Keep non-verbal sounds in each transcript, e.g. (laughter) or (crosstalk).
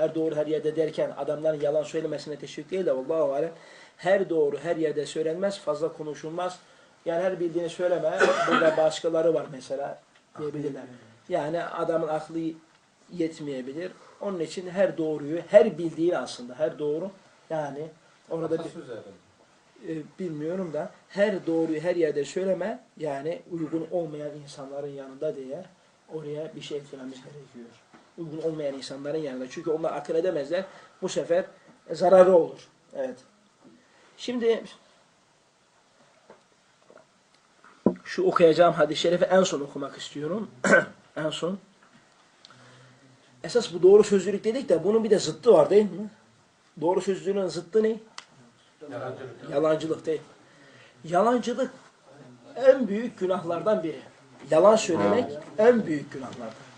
her doğru her yerde derken adamların yalan söylemesine teşvik değil de Allahu alem her doğru her yerde söylenmez, fazla konuşulmaz. Yani her bildiğini söyleme. Burada başkaları var mesela diyebilirler. Yani adamın aklı yetmeyebilir. Onun için her doğruyu, her bildiğini aslında, her doğru yani orada bir, e, bilmiyorum da her doğruyu her yerde söyleme yani uygun olmayan insanların yanında diye oraya bir şey eklememiz gerekiyor. Uygun olmayan insanların yanında. Çünkü onlar akıl edemezler. Bu sefer zararı olur. Evet. Şimdi şu okuyacağım hadis-i şerifi en son okumak istiyorum. (clears throat) en son. Esas bu doğru sözlülük dedik de bunun bir de zıttı var değil mi? Doğru sözlülüğün zıttı ne? Yalancılık. Yalancılık değil. Yalancılık en büyük günahlardan biri. Yalan söylemek en büyük günahlardan.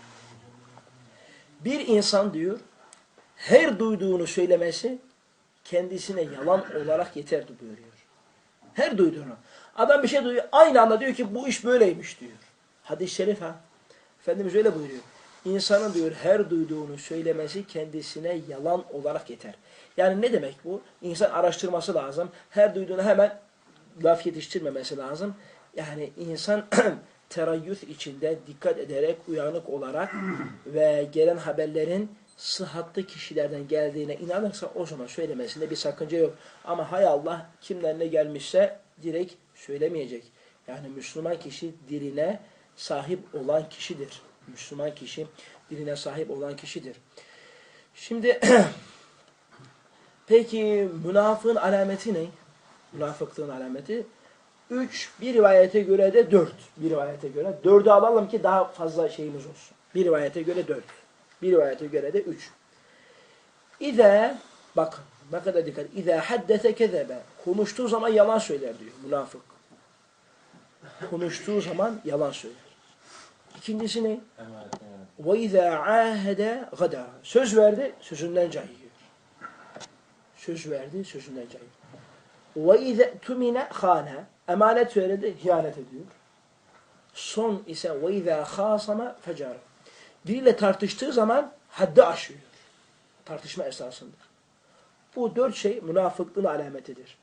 Bir insan diyor, her duyduğunu söylemesi kendisine yalan olarak yeterdi buyuruyor. Her duyduğunu. Adam bir şey duyuyor, aynı anda diyor ki bu iş böyleymiş diyor. Hadis-i şerif ha. Efendimiz öyle buyuruyor. İnsanın diyor her duyduğunu söylemesi kendisine yalan olarak yeter. Yani ne demek bu? İnsan araştırması lazım. Her duyduğunu hemen laf yetiştirmemesi lazım. Yani insan (clears throat) terayyüt içinde dikkat ederek, uyanık olarak (clears throat) ve gelen haberlerin sıhhatli kişilerden geldiğine inanırsa o zaman söylemesinde bir sakınca yok. Ama hay Allah kimden ne gelmişse direkt söylemeyecek. Yani Müslüman kişi diline sahip olan kişidir. Müslüman kişi diline sahip olan kişidir. Şimdi (clears throat) peki münafığın alameti ne? Münafıklığın alameti üç, bir rivayete göre de dört. Bir rivayete göre. Dördü alalım ki daha fazla şeyimiz olsun. Bir rivayete göre dört. Bir rivayete göre de üç. İze, bak ne kadar dikkat. İze haddese kezebe. Konuştuğu zaman yalan söyler diyor münafık. Konuştuğu zaman yalan söyler. İkincisi ne? Ve izâ âhede gada. Söz verdi, sözünden cayıyor. Söz verdi, sözünden cayıyor. Ve izâ tumine khâne. Emanet verildi, hiyanet ediyor. Son ise izâ khâsama fecar. Biriyle tartıştığı zaman haddi aşıyor. Tartışma esasında. Bu dört şey münafıklığın alametidir.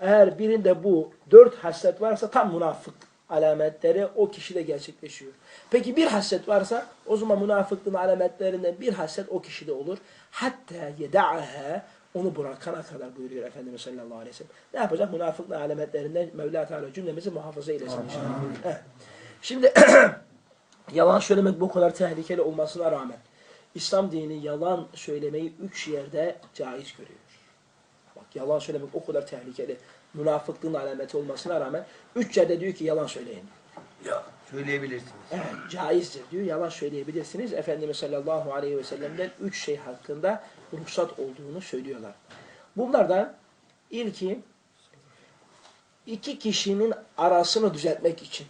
Eğer birinde bu dört haslet varsa tam münafık alametleri o kişide gerçekleşiyor. Peki bir haslet varsa o zaman münafıklığın alametlerinden bir haslet o kişide olur. Hatta yeda'aha onu bırakana kadar buyuruyor Efendimiz sallallahu aleyhi ve sellem. Ne yapacak? Münafıklığın alametlerinden Mevla Teala cümlemizi muhafaza eylesin inşallah. Evet. Şimdi (clears throat) yalan söylemek bu kadar tehlikeli olmasına rağmen İslam dini yalan söylemeyi üç yerde caiz görüyor. Bak yalan söylemek o kadar tehlikeli. Münafıklığın alameti olmasına rağmen üç yerde diyor ki yalan söyleyin. Ya söyleyebilirsiniz. Evet, caizdir diyor. Yalan söyleyebilirsiniz. Efendimiz sallallahu aleyhi ve sellem'den üç şey hakkında ruhsat olduğunu söylüyorlar. Bunlardan ilki iki kişinin arasını düzeltmek için.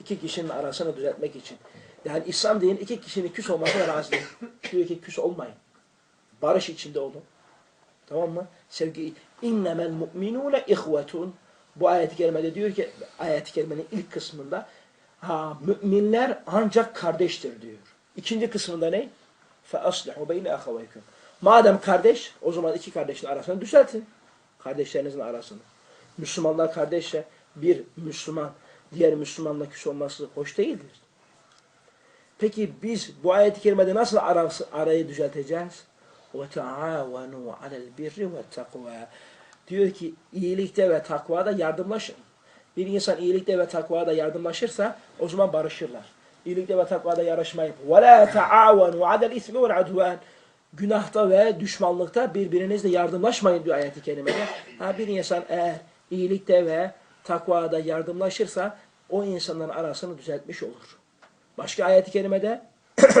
İki kişinin arasını düzeltmek için. Yani İslam dini iki kişinin küs olmasına razı değil. (coughs) Diyor ki küs olmayın. Barış içinde olun. Tamam mı? Sevgi. İnnemel mu'minune ihvetun. Bu ayet-i kerimede diyor ki ayet-i kerimenin ilk kısmında ha müminler ancak kardeştir diyor. İkinci kısmında ne? Fe aslihu beyne ahavaykum. Madem kardeş, o zaman iki kardeşin arasını düzeltin. Kardeşlerinizin arasını. Müslümanlar kardeşse bir Müslüman diğer Müslümanla küs olması hoş değildir. Peki biz bu ayet-i kerimede nasıl arası, arayı düzelteceğiz? وَتَعَاوَنُوا عَلَى الْبِرِّ وَالتَّقْوَى Diyor ki iyilikte ve takvada yardımlaşın. Bir insan iyilikte ve takvada yardımlaşırsa o zaman barışırlar. İyilikte ve takvada yarışmayıp وَلَا تَعَاوَنُوا عَلَى الْاِثْمِ وَالْعَدْوَانِ Günahta ve düşmanlıkta birbirinizle yardımlaşmayın diyor ayet-i kerimede. Ha, bir insan eğer iyilikte ve takvada yardımlaşırsa o insanların arasını düzeltmiş olur. Başka ayet-i kerimede (coughs)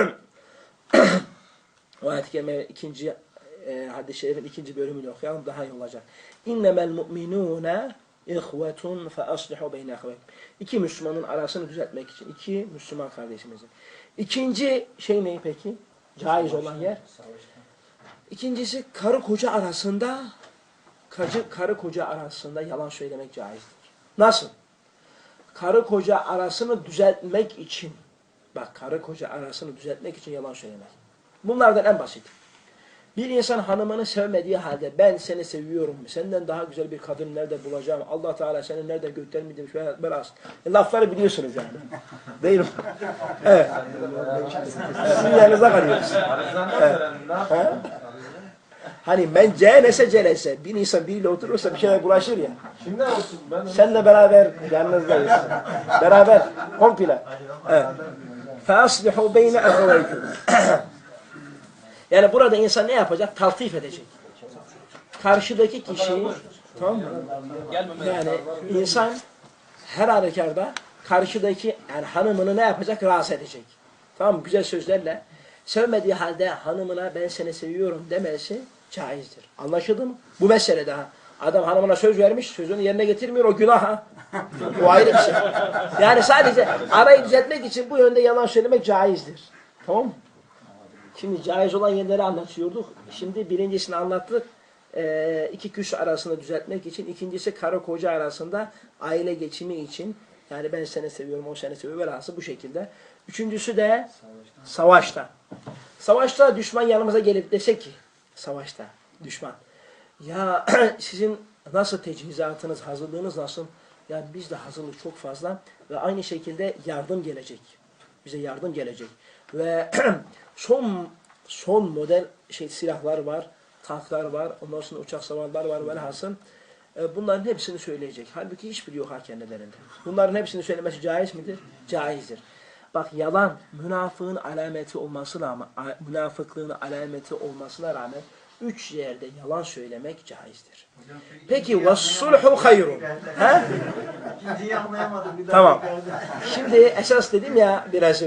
o ayet-i kerime ikinci e, hadis-i şerifin ikinci bölümünü okuyalım daha iyi olacak. İnnemel mu'minûne ihvetun fe aslihu beyne. İki Müslümanın arasını düzeltmek için. iki Müslüman kardeşimizin. İkinci şey ne peki? Caiz olan yer. İkincisi karı koca arasında karı, karı koca arasında yalan söylemek caizdir. Nasıl? Karı koca arasını düzeltmek için bak karı koca arasını düzeltmek için yalan söylemek. Bunlardan en basit. Bir insan hanımını sevmediği halde ben seni seviyorum, senden daha güzel bir kadın nerede bulacağım, Allah Teala seni nerede gökten şöyle biraz. E, lafları biliyorsunuz yani. Değil mi? Evet. Sizin yanınıza kalıyoruz. Ha? Hani men celese celese. Bir insan biriyle oturursa bir şeyler bulaşır ya. Kimden olsun ben? Senle beraber yanınızdayız. Beraber. Komple. Evet. فَاصْلِحُوا بَيْنَ اَخَوَيْكُمْ yani burada insan ne yapacak? Taltif edecek. Karşıdaki kişiyi tamam mı? Yani insan her halükarda karşıdaki yani hanımını ne yapacak? Rahatsız edecek. Tamam mı? Güzel sözlerle. Sevmediği halde hanımına ben seni seviyorum demesi caizdir. Anlaşıldı mı? Bu mesele daha. Adam hanımına söz vermiş, sözünü yerine getirmiyor, o günah ha. O ayrı bir şey. Yani sadece arayı düzeltmek için bu yönde yalan söylemek caizdir. Tamam mı? Şimdi caiz olan yerleri anlatıyorduk. Şimdi birincisini anlattık. Ee, iki kişi arasında düzeltmek için. ikincisi karı koca arasında aile geçimi için. Yani ben seni seviyorum, o seni seviyor. Velhası bu şekilde. Üçüncüsü de savaşta. Savaşta düşman yanımıza gelip dese ki, savaşta düşman. Ya (clears throat) sizin nasıl tecihizatınız, hazırlığınız nasıl? Yani bizde hazırlık çok fazla ve aynı şekilde yardım gelecek. Bize yardım gelecek. Ve (clears throat) son son model şey silahlar var, tanklar var, ondan sonra uçak savarlar var velhasıl. E, Bunların hepsini söyleyecek. Halbuki hiçbiri yok ha kendilerinde. Bunların hepsini söylemesi caiz midir? Caizdir. Bak yalan münafığın alameti olmasına rağmen, münafıklığın alameti olmasına rağmen üç yerde yalan söylemek caizdir. Peki ve sulhu hayrun. Ha? İkinciyi anlayamadım. Bir daha Tamam. Şimdi esas dedim ya biraz.